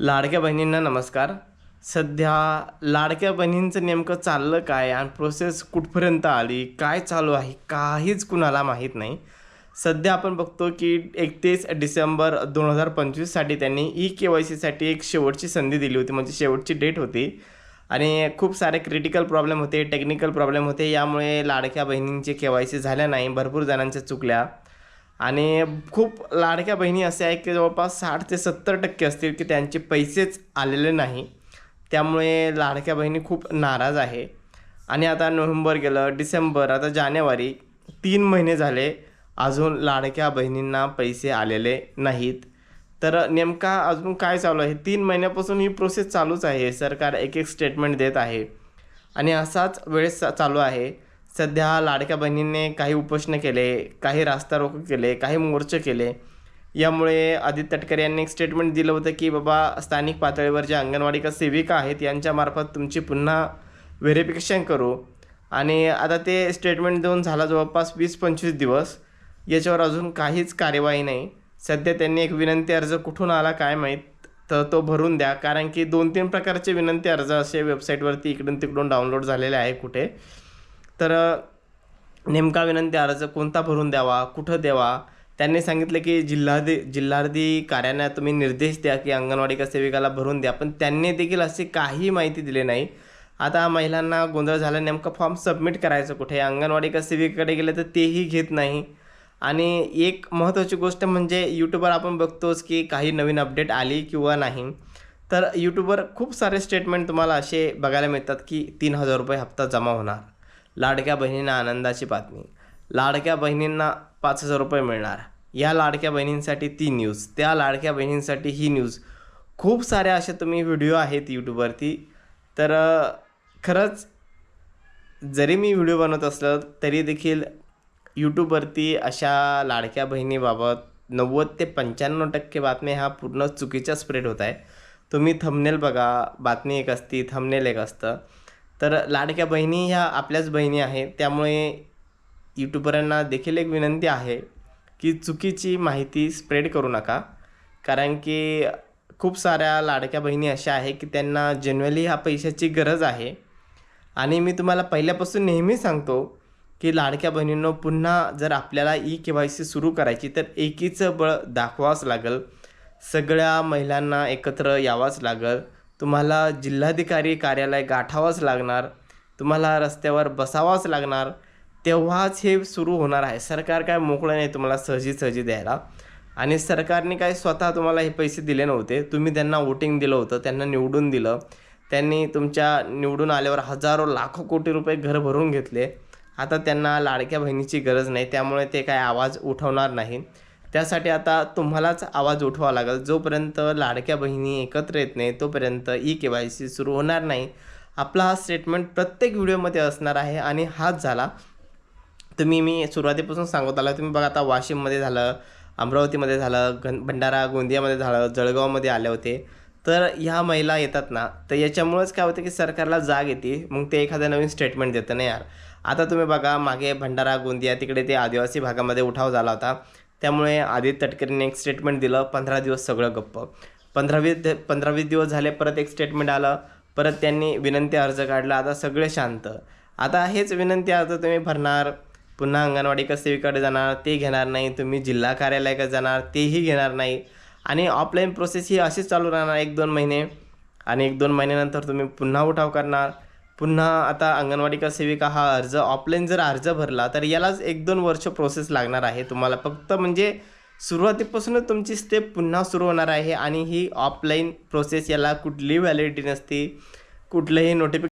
लाडक्या बहिणींना नमस्कार. सध्या लाडक्या बहिणींचं नेमकं चाललं काय आणि प्रोसेस कुठपर्यंत आली? काय चालू आहे? काहीच कुणाला माहीत नाही. सध्या आपण बघतो की एकतीस डिसेंबर दोन हजार पंचवीससाठी त्यांनी ई के वाय सीसाठी एक शेवटची संधी दिली होती म्हणजे शेवटची डेट होती. आणि खूप सारे क्रिटिकल प्रॉब्लेम होते टेक्निकल प्रॉब्लेम होते यामुळे लाडक्या बहिणींचे के वाय सी झाल्या नाही भरपूर जणांच्या चुकल्या. आणि खूप लाडक्या बहिणी असे आहे की जवळपास साठ ते सत्तर टक्के असतील की त्यांचे पैसेच आलेले नाही. त्यामुळे लाडक्या बहिणी खूप नाराज आहे. आणि आता नोव्हेंबर गेलं डिसेंबर आता जानेवारी तीन महिने झाले. अजून लाडक्या बहिणींना पैसे आलेले नाहीत. तर नेमका अजून काय चालू आहे? तीन महिन्यापासून ही प्रोसेस चालूच आहे. सरकार एक एक स्टेटमेंट देत आहे. आणि असाच वेळेस चालू आहे. सध्या लाडक्या बहिणींनी काही उपोषणं केले काही रास्ता रोको केले काही मोर्चे केले. यामुळे आदित्य तटकरे यांनी एक स्टेटमेंट दिलं होतं की बाबा स्थानिक पातळीवर ज्या अंगणवाडी सेविका आहेत यांच्यामार्फत तुमची पुन्हा व्हेरिफिकेशन करू. आणि आता ते स्टेटमेंट देऊन झाला जवळपास वीस पंचवीस दिवस. याच्यावर अजून काहीच कार्यवाही नाही. सध्या त्यांनी एक विनंती अर्ज कुठून आला काय माहीत तर तो भरून द्या. कारण की दोन तीन प्रकारचे विनंती अर्ज असे वेबसाईटवरती इकडून तिकडून डाउनलोड झालेले आहे कुठे. तर नेमका विनंती अर्ज कोणता भरून द्यावा कुठं द्यावा? त्यांनी सांगितलं की जिल्हाधि जिल्हाधिकारी कार्यालयात तुम्ही निर्देश द्या की अंगणवाडी का सेविकाला भरून द्या पण त्यांनी देखील अशी काही माहिती दिली नाही. आता महिलांना गोंधळ झाला नेमका फॉर्म सबमिट करायचं कुठे? अंगणवाडी का सेविकेकडे गेलं तर तेही घेत नाही. आणि एक महत्त्वाची गोष्ट म्हणजे यूट्यूबवर आपण बघतोच की काही नवीन अपडेट आली किंवा नाही. तर यूट्यूबवर खूप सारे स्टेटमेंट तुम्हाला असे बघायला मिळतात की तीन हजार रुपये हप्ता जमा होणार. लाडक्या बहिणींना आनंदाची बातमी. लाडक्या बहिणींना पाच हजार रुपये मिळणार. या लाडक्या बहिणींसाठी ती न्यूज त्या लाडक्या बहिणींसाठी ही न्यूज खूप साऱ्या अशा तुम्ही व्हिडिओ आहेत यूट्यूबवरती तर खरंच जरी मी व्हिडिओ बनवत असलं तरी देखील यूट्यूबवरती अशा लाडक्या बहिणीबाबत नव्वद ते पंच्याण्णव टक्के बातम्या ह्या पूर्ण चुकीच्या स्प्रेड होत आहे तुम्ही थंबनेल बघा बातमी एक असती थंबनेल एक असतं. तर लाडक्या बहिणी ह्या आपल्याच बहिणी आहेत. त्यामुळे यूट्यूबरांना देखील एक विनंती आहे की चुकीची माहिती स्प्रेड करू नका. कारण की खूप साऱ्या लाडक्या बहिणी अशा आहे की त्यांना जेन्युअली ह्या पैशाची गरज आहे. आणि मी तुम्हाला पहिल्यापासून नेहमी सांगतो की लाडक्या बहिणींनो पुन्हा जर आपल्याला ई के वाय सी सुरू करायची तर एकीचं बळ दाखवावंच लागेल. सगळ्या महिलांना एकत्र यावंच लागेल. तुम्हाला जिल्हाधिकारी कार्यालय गाठावंच लागणार तुम्हाला रस्त्यावर बसावाच लागणार तेव्हाच हे सुरू होणार आहे. सरकार काय मोकळं नाही तुम्हाला सहजी सहजी द्यायला. आणि सरकारने काय स्वतः तुम्हाला हे पैसे दिले नव्हते. तुम्ही त्यांना वोटिंग दिलं होतं त्यांना निवडून दिलं. त्यांनी तुमच्या निवडून आल्यावर हजारो लाखो कोटी रुपये घर भरून घेतले. आता त्यांना लाडक्या बहिणीची गरज नाही त्यामुळे ते काय आवाज उठवणार नाही. त्यासाठी आता तुम्हालाच आवाज उठवावा लागेल. जोपर्यंत लाडक्या बहिणी एकत्र येत नाही तोपर्यंत ई के वाय सी सुरू होणार नाही. आपला हा स्टेटमेंट प्रत्येक व्हिडिओमध्ये असणार आहे आणि हाच झाला. तुम्ही मी सुरुवातीपासून सांगत आला. तुम्ही बघा आता वाशिममध्ये झालं अमरावतीमध्ये झालं गण भंडारा गोंदियामध्ये झालं जळगावमध्ये आले होते. तर ह्या महिला येतात ना तर याच्यामुळेच काय होतं की सरकारला जाग येते. मग ते एखादं नवीन स्टेटमेंट देतं नाही यार. आता तुम्ही बघा मागे भंडारा गोंदिया तिकडे ते आदिवासी भागामध्ये उठाव झाला होता. त्यामुळे आदित्य तटकरेंनी एक स्टेटमेंट दिलं पंधरा दिवस सगळं गप्प. पंधरावी पंधरावीस दिवस झाले परत एक स्टेटमेंट आलं परत त्यांनी विनंती अर्ज काढला आता सगळे शांत. आता हेच विनंती अर्ज तुम्ही भरणार पुन्हा अंगणवाडी का सेविकाकडे जाणार ते घेणार नाही तुम्ही जिल्हा कार्यालयाकडे जाणार तेही घेणार नाही. आणि ऑफलाईन प्रोसेस ही अशीच चालू राहणार एक दोन महिने. आणि एक दोन महिन्यानंतर तुम्ही पुन्हा उठाव करणार. पुन्हा आता अंगणवाडी का सेविका हा अर्ज ऑफलाईन जर अर्ज भरला तर यालाच एक दोन वर्ष प्रोसेस लागणार आहे तुम्हाला. फक्त म्हणजे सुरुवातीपासूनच तुमची स्टेप पुन्हा सुरू होणार आहे आणि ही ऑफलाईन प्रोसेस याला कुठलीही व्हॅलिडिटी नसते. कुठलंही नोटिफिक